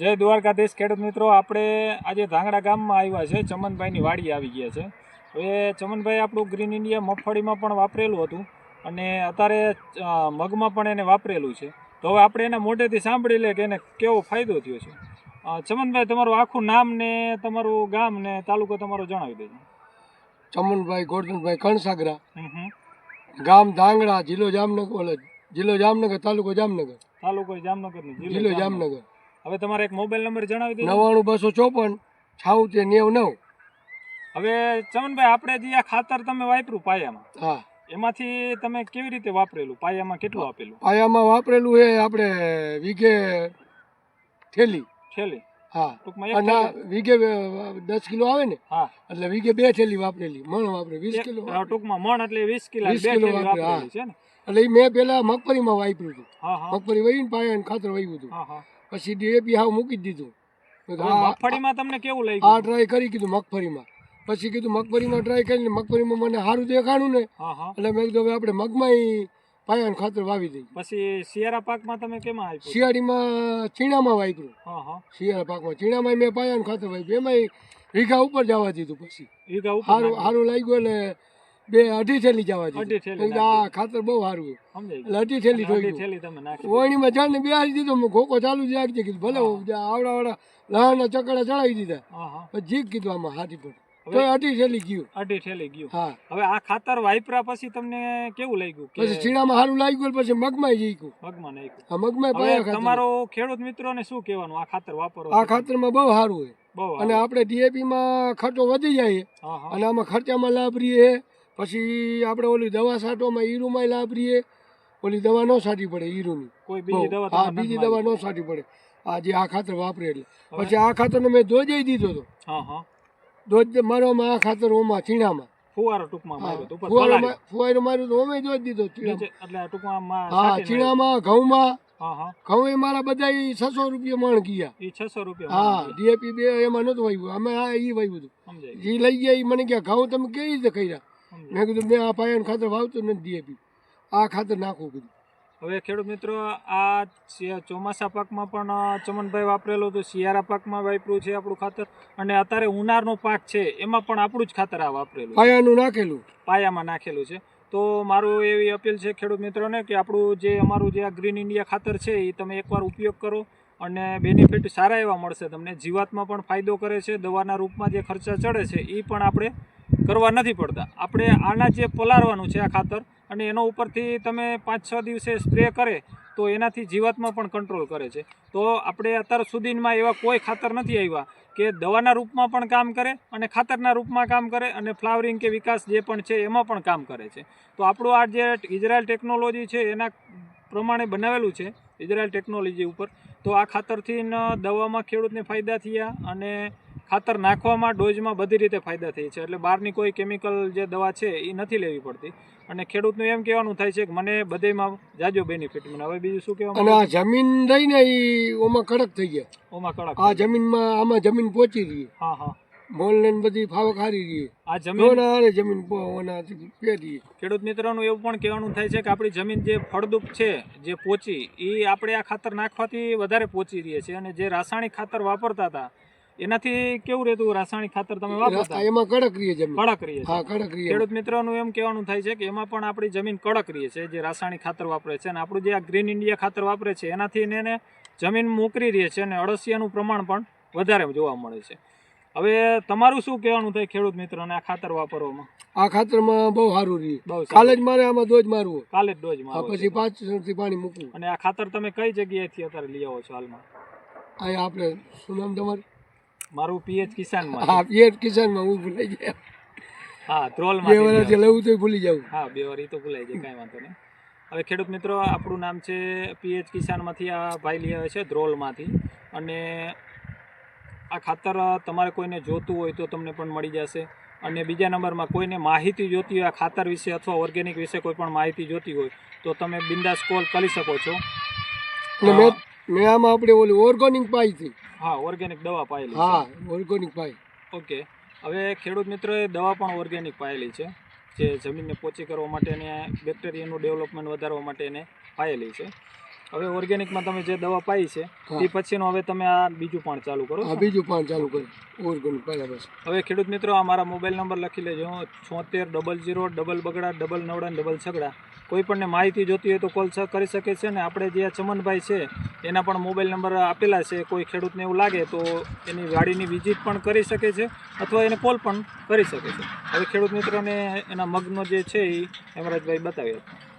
જય દ્વારકાધીશ ખેડૂત મિત્રો આપણે આજે ધાંગડા ગામમાં આવ્યા છે. ચમનભાઈની વાડી આવી ગયા છે. હવે ચમનભાઈ આપણું ગ્રીન ઇન્ડિયા મગફળીમાં પણ વાપરેલું હતું અને અત્યારે મગમાં પણ એને વાપરેલું છે. તો હવે આપણે એના મોઢેથી સાંભળી લે કે એને કેવો ફાયદો થયો છે. ચમનભાઈ તમારું આખું નામ ને તમારું ગામ ને તાલુકો તમારો જણાવી દેજો. ચમનભાઈ ગોરધનભાઈ કણસાગરા. ગામ ધાંગડા જિલ્લો જામનગર જિલ્લો જામનગર તાલુકો જામનગર. તાલુકો જામનગર જિલ્લો જામનગર. હવે તમારે એક મોબાઈલ નંબર જણાવી દેજો. નવ્વાણું બસો ચોપન છાઉતેર નેવ નવ. હવે ચમનભાઈ આપણે જે આ ખાતર તમે વાપર્યું પાયામાં હા. એમાંથી તમે કેવી રીતે વાપરેલું? પાયામાં કેટલું આપેલું? પાયામાં વાપરેલું એ આપણે વીઘે થેલી. થેલી? હા. ટૂંકમાં વીઘે દસ કિલો આવે ને હા. એટલે વીઘે બે થેલી વાપરેલી. મણ વાપરે વીસ કિલો હા, ટૂંકમાં મણ એટલે વીસ કિલો વીસ કિલો વાપરે, ને? એટલે મેં પેલા મગફળીમાં વાપર્યું હતું. હા હા. મગફળી વહીને પાયા ખાતર વહ્યું હતું. હા હા. પછી ડીએપી હાવ મૂકી દીધું. મગફળીમાં તમને કેવું આ લાગ્યું ટ્રાય કરી કીધું મગફળીમાં. પછી કીધું મગફળીમાં ટ્રાય કરીને મગફળીમાં મને સારું દેખાણું ને એટલે મેં કીધું હવે આપણે મગમાં પાયાનું ખાતર વાવી દઈએ. પછી શિયાળા પાકમાં તમે કેમાં આપ્યું? શિયાળીમાં ચીણામાં વાપર્યું શિયાળા પાકમાં ચીણામાં મેં પાયાનું ખાતર વાવ્યું એમાં વીઘા ઉપર જવા દીધું પછી. વીઘા ઉપર સારું સારું લાગ્યું એટલે બે અઢી થેલી જવા જોઈએ આ ખાતર બહુ સારું એટલે અઢી થેલી થેલી તમે નાખી ઓણીમાં દીધો મેં ખોખો ચાલુ જ રાખજે કીધું ભલે આવડા આવડા લહાના ચકડા ચડાવી દીધા. હા હા. પછી કીધું આમાં હાથી પર. તો અઢી થેલી ગયું. અઢી થેલી ગયું. હા. હવે આ ખાતર વાપરા પછી તમને કેવું લાગ્યું પછી ચીણામાં સારું લાગ્યું પછી મગમાં જીક્યું પગમાં નાખ્યું. આ મગમાં પાયા તમારો ખેડૂત મિત્રોને શું કહેવાનું આ ખાતર વાપરો આ ખાતરમાં બહુ સારું હોય. અને આપણે ડીએપી માં ખર્ચો વધી જાય. હા હા. અને આમાં ખર્ચામાં લાભ રહીએ પછી આપણે ઓલી દવા છાંટવામાં ઈરુમાંય લાભ રહીએ ઓલી દવા ન સાટી પડે ઈરુની. કોઈ બીજી દવા હા બીજી દવા ન છાંટવી પડે. આ જે આ ખાતર વાપરે એટલે. પછી આ ખાતરનો મેં દોજાઈ દીધો હતો દોજ મારવામાં આ ખાતર ઓમાં ચીણામાં. ફુવારો ટૂંકમાં માર્યો તો ફુવારો માર્યો ઓમે દોજ દીધો એટલે ટૂંકમાં હા ચીણામાં ઘઉંમાં. ઘઉં એ મારા બધા છસો રૂપિયા મણ ગયા. છસો રૂપિયા હા ડીએપી બે એમાં નહોતું વાવ્યું અમે આ એ વાવ્યું હતું. એ લઈ ગયા એ મને ગયા ઘઉં તમે કેવી રીતે કર્યા. મેં કીધું મેં આ પાયાનું ખાતર વાવતું નથી ડીએપી આ ખાતર નાખવું કીધું. હવે ખેડૂત મિત્રો આ ચોમાસા પાકમાં પણ ચમનભાઈ વાપરેલું હતું શિયાળા પાકમાં વાપર્યું છે આપણું ખાતર. અને અત્યારે ઉનાળનો પાક છે એમાં પણ આપણું જ ખાતર આ વાપરેલું પાયાનું નાખેલું. પાયામાં નાખેલું છે. તો મારું એવી અપીલ છે ખેડૂત મિત્રોને કે આપણું જે અમારું જે આ ગ્રીન ઇન્ડિયા ખાતર છે એ તમે એકવાર ઉપયોગ કરો અને બેનિફિટ સારા એવા મળશે તમને. જીવાતમાં પણ ફાયદો કરે છે દવાના રૂપમાં જે ખર્ચા ચડે છે એ પણ આપણે કરવા નથી પડતા. આપણે આના જે પલાળવાનું છે આ ખાતર અને એનો ઉપરથી તમે પાંચ છ દિવસે સ્પ્રે કરે તો એનાથી જીવાતમાં પણ કંટ્રોલ કરે છે. તો આપણે અત્યાર સુધીમાં એવા કોઈ ખાતર નથી આવ્યા કે દવાના રૂપમાં પણ કામ કરે અને ખાતરના રૂપમાં કામ કરે અને ફ્લાવરિંગ કે વિકાસ જે પણ છે એમાં પણ કામ કરે છે. તો આપણું આ જે ઇઝરાયલ ટેકનોલોજી છે એના પ્રમાણે બનાવેલું છે ઇઝરાયલ ટેકનોલોજી ઉપર. તો આ ખાતરથી દવામાં ખેડૂતને ફાયદા થયા અને ખાતર નાખવામાં ડોઝમાં બધી રીતે ફાયદા થઈ છે. એટલે બહારની કોઈ કેમિકલ જે દવા છે એ નથી લેવી પડતી. અને ખેડૂતનું એમ કહેવાનું થાય છે કે મને બધેમાં જાજો બેનિફિટ મને હવે બીજું શું કહેવાનું અને આ જમીન રહીને એ ઓમાં કડક થઈ ગયા. ઓમાં કડક આ જમીનમાં આમાં જમીન પહોંચી રહી. હા હા. મોલ ને બધી ફાવક હારી રહી. આ જમીન જમીન ખેડૂત મિત્રોનું એવું પણ કહેવાનું થાય છે કે આપણી જમીન જે ફળદ્રુપ છે જે પોચી એ આપણે આ ખાતર નાખવાથી વધારે પોચી રહી છે અને જે રાસાયણિક ખાતર વાપરતા હતા એનાથી કેવું રહેતું? રાસાયણિક ખાતર તમે વાપરતા? એમાં કડક રહીએ જમીન. કડક રહીએ હા કડક રહીએ ખેડૂત મિત્રોનું એમ કહેવાનું થાય છે કે એમાં પણ આપણી જમીન કડક રહીએ છે જે રાસાયણિક ખાતર વાપરે છે અને આપણું જે આ ગ્રીન ઇન્ડિયા ખાતર વાપરે છે એનાથી એને જમીન મોકરી રહે છે અને અળસિયાનું પ્રમાણ પણ વધારે જોવા મળે છે. હવે તમારું શું કહેવાનું થાય ખેડૂત મિત્રોને આ ખાતર વાપરવામાં? આ ખાતરમાં બહુ સારું રહી કાલે જ મારે આમાં ડોજ મારવો કાલે જ ડોજ આ પછી પાંચથી પાણી મૂકવું. અને આ ખાતર તમે કઈ જગ્યાએથી અત્યારે લઈ આવો છો હાલમાં? આ આપણે શું નામ તમારું? મારું પીએચ કિસાનમાં હા પીએચ કિસાનમાં હું ભૂલાઈ ગયા. હા બે વાર જે. લેવું તો ભૂલી જાઉં. હા બે વાર તો ભૂલાઈ જાય કાંઈ વાંધો નહીં. હવે ખેડૂત મિત્રો આપણું નામ છે પીએચ કિસાનમાંથી આ ભાઈ લઈ આવે છે ધ્રોલમાંથી. અને આ ખાતર તમારે કોઈને જોતું હોય તો તમને પણ મળી જશે. અને બીજા નંબરમાં કોઈને માહિતી જોતી હોય આ ખાતર વિશે અથવા ઓર્ગેનિક વિશે કોઈ પણ માહિતી જોતી હોય તો તમે બિંદાસ કોલ કરી શકો છો. મેં મેં આમાં આપણે ઓલી ઓર્ગોનિક પાઈ હતી હા ઓર્ગેનિક દવા પાયેલી હા ઓર્ગેનિક પાઈ. ઓકે હવે ખેડૂત મિત્રોએ દવા પણ ઓર્ગેનિક પાયેલી છે જે જમીનને પોચી કરવા માટે અને બેક્ટેરિયાનું ડેવલપમેન્ટ વધારવા માટે એને પાયેલી છે. હવે ઓર્ગેનિકમાં તમે જે દવા પાઈ છે એ પછીનો હવે તમે આ બીજું પણ ચાલુ કરો આ બીજું પણ ચાલુ કરો. ઓર્ગેનિક બસ. હવે ખેડૂત મિત્રો આ મારા મોબાઈલ નંબર લખી લેજો. છોતેર ડબલ જીરો ડબલ બગડા ડબલ નવડા ડબલ છગડા. કોઈ પણને માહિતી જોતી હોય તો કોલ કરી શકે છે ને આપણે જે આ ચમનભાઈ છે એના પણ મોબાઈલ નંબર આપેલા છે. કોઈ ખેડૂતને એવું લાગે તો એની ગાડીની વિઝિટ પણ કરી શકે છે અથવા એને કોલ પણ કરી શકે છે. હવે ખેડૂત મિત્રોને એના મગનો જે છે એ હેમરાજભાઈ બતાવી. આપો